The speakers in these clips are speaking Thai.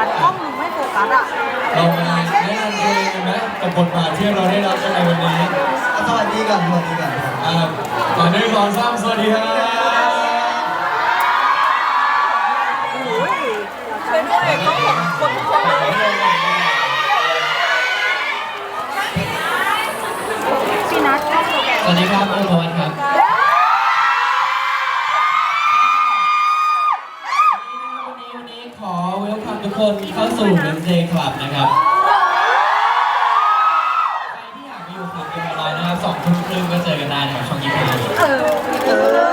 ดันกล้องมึงไม่โฟกัสอะเรามาแนะนำตัวเองนะกับบทบาทที่เราได้รับในวันนี้สวัสดีกันสวัสดีกัอนอ่าตอนนี้ขอสร้างสวัสดีครัอ้ยเห็นคนทุกคนนัทชอมสวัสดีครับโอภวัตครับ คนเข้าสู่เบนเจคลับนะครับรที่อยากมาอยู่คลับเดียวกับเรานะครับสองทุ่มครึ่งก็เจอกันได้นะครับช่องยี่ห้า เออเออ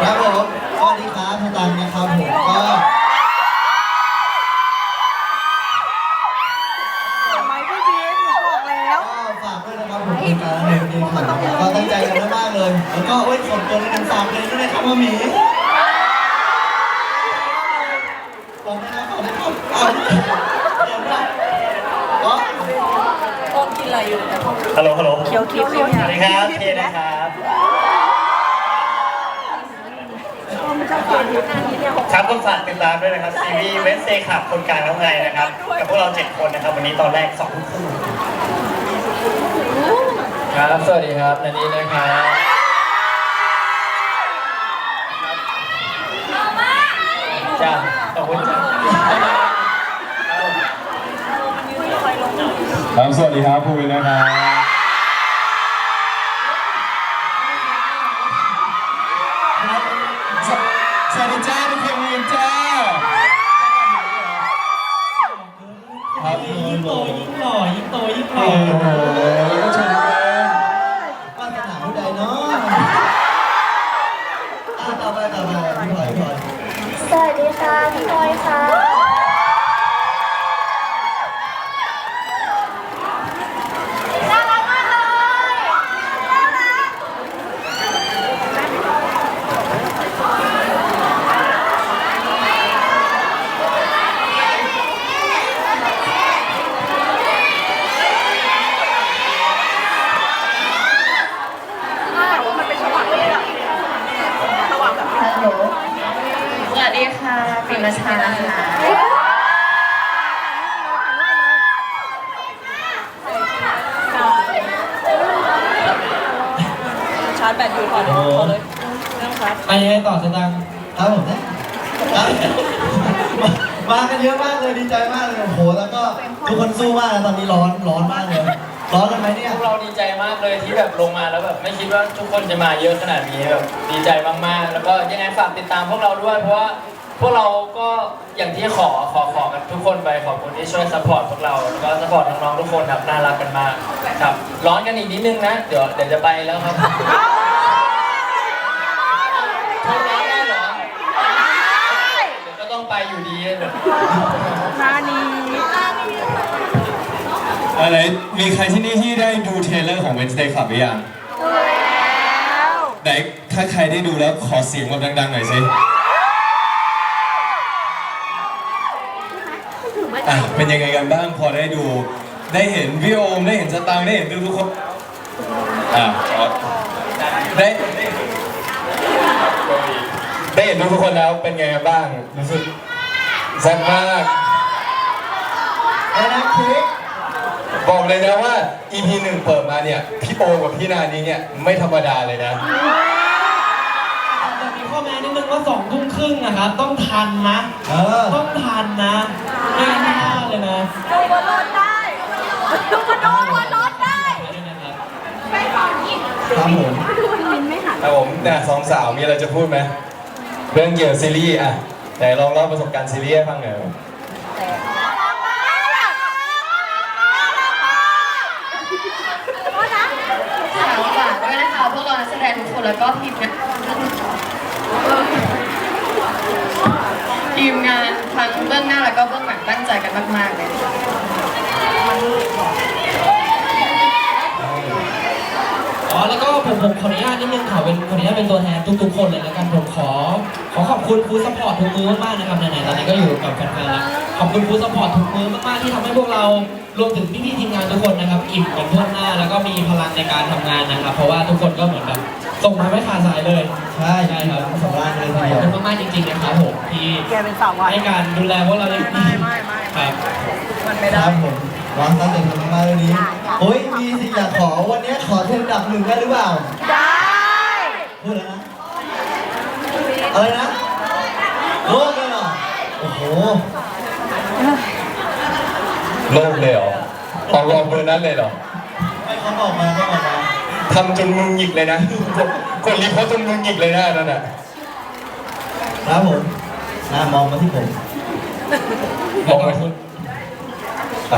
ครับผมสวัสดีครับพี่ตังนะครับผมก็ ทำไมพี่บีมหนูบอกแล้ว ก็ฝากด้วยนะครับผมเป็นการหนึ่งดีครับก็ตั้งใจกันมากๆเลย แล้วก็เอ้ยส่งตัวในหนึ่งฝากเลยด้วยนะครับว่าหมีผมนะครับผมนะครับเอาเดี๋ยวนะก็ โอมกินอะไรอยู่เนี่ยฮัลโหลฮัลโหลเคี้ยวคิ้วเคี้ยวสวัสดีครับเคนะครับครับก็ฝากติดตามด้วยนะครับซีรีส์เวสเซขับคนกลางแล้วไงนะครับ กับพวกเราเจ็ดคนนะครับ วันนี้ตอนแรกสองคู่ครับ สวัสดีครับนันนี้นะครับจ้าขอบคุณจ้า ครับสวัสดีครับภูวินนะครับ ค่ะปิมชาค่ะชาร์จแบตอยู่ก่อนเดี๋ยวขอเลยเรื่องชาร์จไปยังไงต่อสตังค์ครับผมนะมากันเยอะมากเลยดีใจมากเลยโอ้โหแล้วก็ทุกคนสู้มากนะตอนนี้ร้อนร้อนมากเลยร้อนกันไหมเนี่ย พวกเราดีใจมากเลยที่แบบลงมาแล้วแบบไม่คิดว่าทุกคนจะมาเยอะขนาดนี้แบบดีใจมากๆ แล้วก็ยังไงฝากติดตามพวกเราด้วยเพราะว่า พวกเราก็อย่างที่ขอขอขอกันทุกคนไปขอบคุณที่ช่วยซัพพอร์ตพวกเราแล้วก็ซัพพอร์ตน้องๆทุกคนครับน่ารักกันมากครับร้อนกันอีกนิดนึงนะ เดี๋ยวเดี๋ยวจะไปแล้วครับทนร้อนได้เหรอเดี๋ยวก็ต้องไปอยู่ดีเดี๋ยวนานีอะไรมีใครที่นี่ที่ได้ดูเทรลเลอร์ของ Wednesday Club หรือยังแล้วไหนถ้าใครได้ดูแล้วขอเสียงแบบดังๆหน่อยสิ อะเป็นยังไงกันบ้างพอได้ดู ได้เห็นพี่โอมได้เห็นสตางค์ได้เห็นทุกๆคนอะขอได้ได้เห็นทุกๆคนแล้วเป็นไงกันบ้างรู้สึกแซ่บมากไอ้นะคิบอกเลยนะว่า EP หนึ่งเปิดมาเนี่ย พี่โอกับพี่นานี้เนี่ย ไม่ธรรมดาเลยนะ ข้อแม้นิดนึงว่าสองทุ่มครึ่งนะครับ ต้องทันนะ เออ ต้องทันนะ ไม่งั้นไม่ได้เลยนะดูบนรถได้ดูบนรถบนรถได้ไปด้วยนะครับ ไปก่อนอีกครับผมครับผมเนี่ยสองสาวมีอะไรจะพูดไหมเรื่องเกี่ยวกับซีรีส์อะไหนลองเล่าประสบการณ์ซีรีส์ให้ฟังหน่อยฝากฝากด้วยนะคะพวกเรานักแสดงทุกคนแล้วก็ทีมงาน ทีมงานทั้งเบื้องหน้าแล้วก็เบื้องหลังตั้งใจกันมากๆเลยอ๋อแล้วก็ผมผมขออนุญาตนิดนึงขอเป็นขออนุญาตเป็นตัวแทนทุกๆคนเลยแล้วกันผมขอ ขอขอบคุณฟู้ดซัพพอร์ตทุกมือมากๆนะครับไหนๆตอนนี้ก็อยู่กับแฟนๆแล้วขอบคุณฟู้ดซัพพอร์ตทุกมือมากๆที่ทำให้พวกเรารวมถึงพี่ๆทีมงานทุกคนนะครับอิ่มกันทั่วหน้า แล้วก็มีพลังในการทำงานนะครับ เพราะว่าทุกคนก็เหมือนแบบส่งมาไม่ขาดสายเลย ใช่ใช่ครับสำราญเลยทีขเดีอบยว คุณมากๆจริงๆนะครับผมที่แกเป็นสาววายให้การดูแลพวกเราอย่างดีไม่ไม่ไม่ครับ มันไม่คได้ รับผมร้องตั้งใจทำมากๆเลยนี้โอ้ยมีสิอยากขอวันนี้ขอเทนดับหนึ่งได้หรือเปล่า ได้ พูดแล้วนะอะไรนะโลกเลยเหรอ โอ้โห โลภเลยเหรอออกรอบเบอร์นั้นเลยเหรอ ไม่เขาบอกมาเขาบอกมาทำจนมึงหงิกเลยนะ กดรีโพสต์จนมึงหงิกเลยนะนั่นน่ะครับผมน่ามองมาที่ผมมองไปคุณไป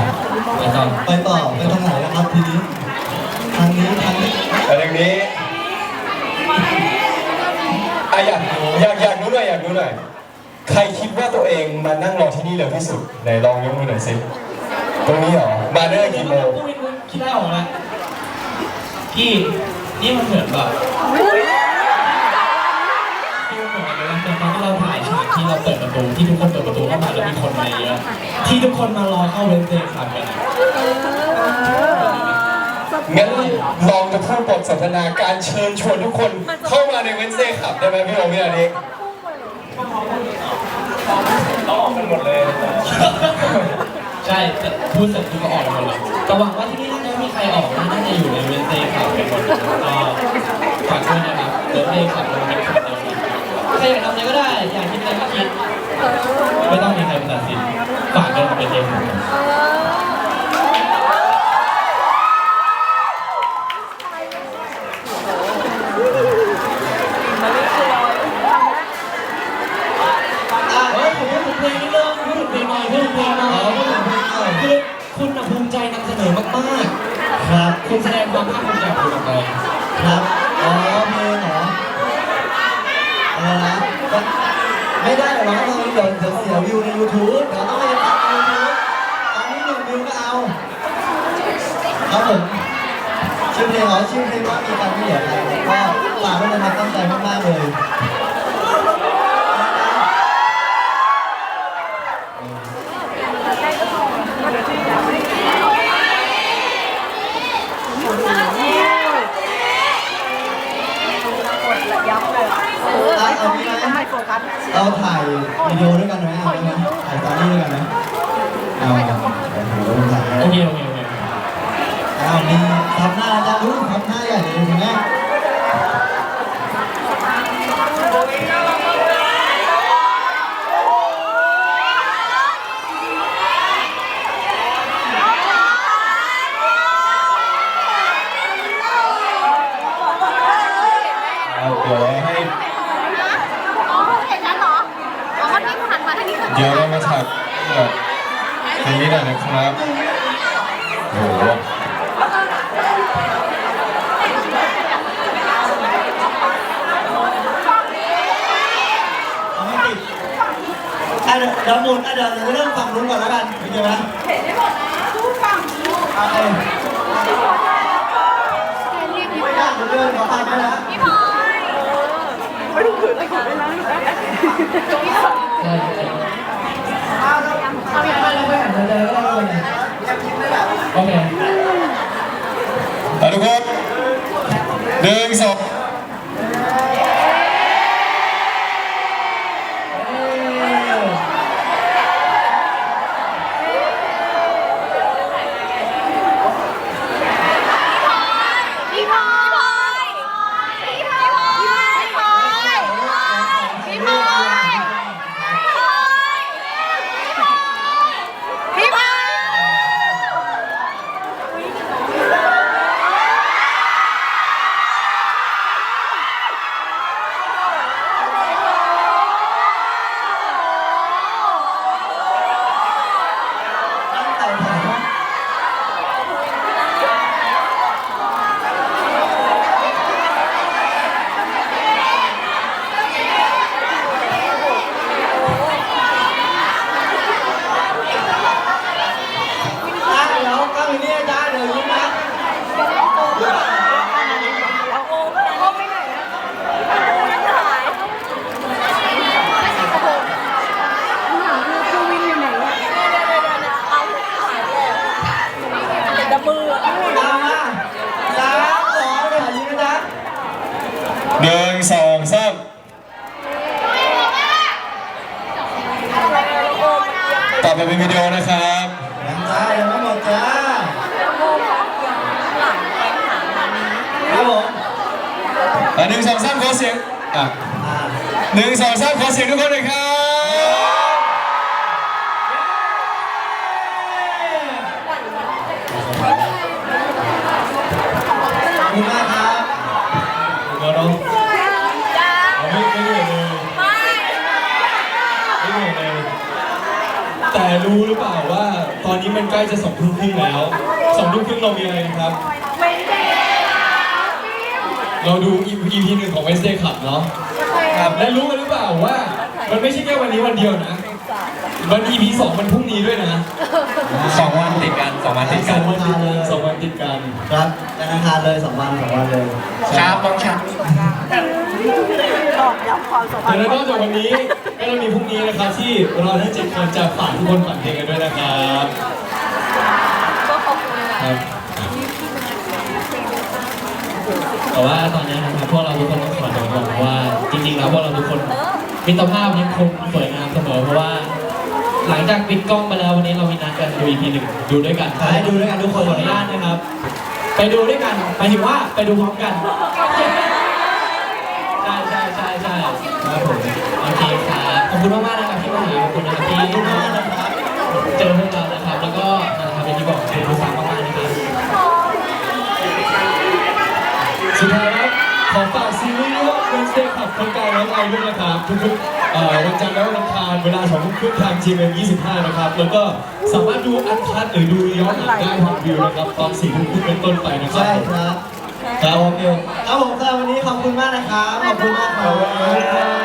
ต่อไปต่อไปทางไหนนะครับทีนี้ทางนี้ทางนี้แต่ทางนี้อะอยากอยากอยากรู้หน่อยอยากรู้หน่อยใครคิดว่าตัวเองมานั่งรอที่นี่เร็วที่สุดไหนลองยกมือหน่อยสิตรงนี้เหรอมาได้กี่โมงพูดไม่รู้คิดได้ออกแล้วพี่นี่มันเหมือนแบบที่มันเหมือนเลยนะตอนที่เราถ่ายฉากที่เราเปิดประ ตูที่ทุกคนเปิดประตูเข้ามาแล้วมีคนมาเยอะที่ทุกคนมารอเข้าเวนเซย์ครับกันอะงั้นลองจะพูดบทสนทนาการเชิญชวนทุกคนเข้ามาในเวนเซ่ขับได้ไหมพี่โอมพี่อันนี้ต้องออกกันหมดเลย ใช่แต่พูดเสร็จทุกก็ออกหมดเลยแต่หวังว่าที่นี่น่าจะไม่มีใครออกนะน่าจะอยู่ในเวนเซย์ครับเป็นคนก็ฝากด้วยนะครับเวนเซย์ครับเราเป็นคนเดียวใครอยากทำอะไรก็ได้ อยากคิดอะไรก็คิด ไม่ต้องมีใครมาตัดสินฝากเดินมาเป็นเองผมอะเฮ้ยผมพูดถึงเพลงนิดนึงพูดถึงเพลงหน่อยพูดถึงเพลงหน่อยพูดถึงเพลงหน่อยคือคุณน่ะภูมิใจนำเสนอมากครับ คุณแสดงความภาคภูมิใจของคุณออกไปครับ อ๋อเพลงเหรออะไรนะไม่ได้หรอ เดี๋ยวเดี๋ยวเสียวิวใน YouTube เดี๋ยวต้องไปตัด YouTube ตอนนี้หนึ่งวิวก็เอาครับผมชื่อเพลงเหรอชื่อเพลงว่ามีกันไม่เหลือใครก็ฝากด้วยนะครับตั้งใจมากๆเลย ยับเลยอะ เอาเอางี้ไหม ไม่โฟกัส เราถ่ายวิดีโอด้วยกันไหมเอาไหมถ่ายตอนนี้ด้วยกันไหมเอาโอ้โหถ่ายโอเคโอเคโอเคอ้าวมีทำหน้าจะรู้ทำหน้าใหญ่เลยทีเนี้ยเอาเดี๋ยวให้ อ๋อเห็นฉันเหรอ อ๋อที่หันมาทางนี้ เดี๋ยวเรามาถักแบบตรงนี้หน่อยนะครับโอ้โหเอาไม่ติดอะเดี๋ยวเดี๋ยวหมุนอะเดี๋ยวเดี๋ยวเริ่มฝั่งนู้นก่อนแล้วกันโอเคไหมเห็นได้หมดนะทุกฝั่งโอเคไม่ยากเดี๋ยวเดินขอตามไปนะ พี่พลอยไม่ต้องขืนไม่ขืนไม่นั่งใช่ ใช่เอาอย่างไรเราไปหันเดินก็ได้เลยโอเคเอาทุกคนหนึ่งสอง พี่พลอยพี่พลอยพี่พลอยพี่พลอยพี่พลอย เไปเป็นวิดีโอนะครับยังจ้ายังไม่หมดจ้าหลังไปหามานี้ครับผมอะหนึ่งสองสามขอเสียงอะหนึ่งสองสามขอเสียงทุกคนเลยครับขอบคุณมากครับ เราเราไม่ไม่เหนื่อยเลยไม่เหนื่อยเลย แต่ รู้หรือเปล่าว่า ตอนนี้มันใกล้จะสองทุ่มครึ่งแล้วสองทุ่มครึ่งเรามีอะไรกันครับเราดู EP หนึ่งของ Wednesday Club เนาะครับและรู้กันหรือเปล่าว่า มันไม่ใช่แค่วันนี้วันเดียวนะมัน EP สองมันพรุ่งนี้ด้วยนะสองวันติดกันสองวันติดกันสองวันติดกันสองวันติดกัน ครับธนาคารเลยสองวันสองวันเลย ครับน้องชับตอกย้ำความสัมพันแต่ธ์นอกจากวันนี้ ก็จะมีพรุ่งนี้นะครับที่เราทั้งเจ็ดคนจะฝากทุกคนฝันเพลงกันด้วยนะครับก็ขอบคุณครับ แต่ว่าตอนนี้นะครับพวกเราทุกคนต้องขอบอกก่อนว่า จริงๆแล้วพวกเราทุกคนมิตรภาพยังคงสวยงามเสมอเพราะว่า หลังจากปิดกล้องไปแล้ววันนี้เรามีนัดกันดู EP หนึ่งดูด้วยกันใช่ดูด้วยกันทุกคนขออนุญาตนะครับ ไปดูด้วยกันหมายถึงว่าไปดูพร้อมกันใช่ใช่ใช่ใช่ครับผมโอเคครับข อบคุณมากๆนะครับที่มาหาขอบคุณนะครับที่ขอบคุณมากนะครับเจอพวกเรานะครับ แล้วก็นะครับอย่างที่บอกขอบคุณผู้ฟังมากๆนะครับสุดท้ายครับขอฝากซีรีส์เรื่อง Wednesday ขับคนกลางน้องไอด้วยนะครับ ทุกๆเอ่อวันจันทร์และวันอังคารเวลาสองทุ่มครึ่งทาง GMM 25 นะครับ แล้วก็สามารถดูอันคัดหรือดูย้อนหลังได้ทางวิวนะครับตอนสี่ทุ่มครึ่งเป็นต้นไปนะครับใช่ครับครับครับผมสำหรับวันนี้ขอบคุณมากนะครับขอบคุณมากครับ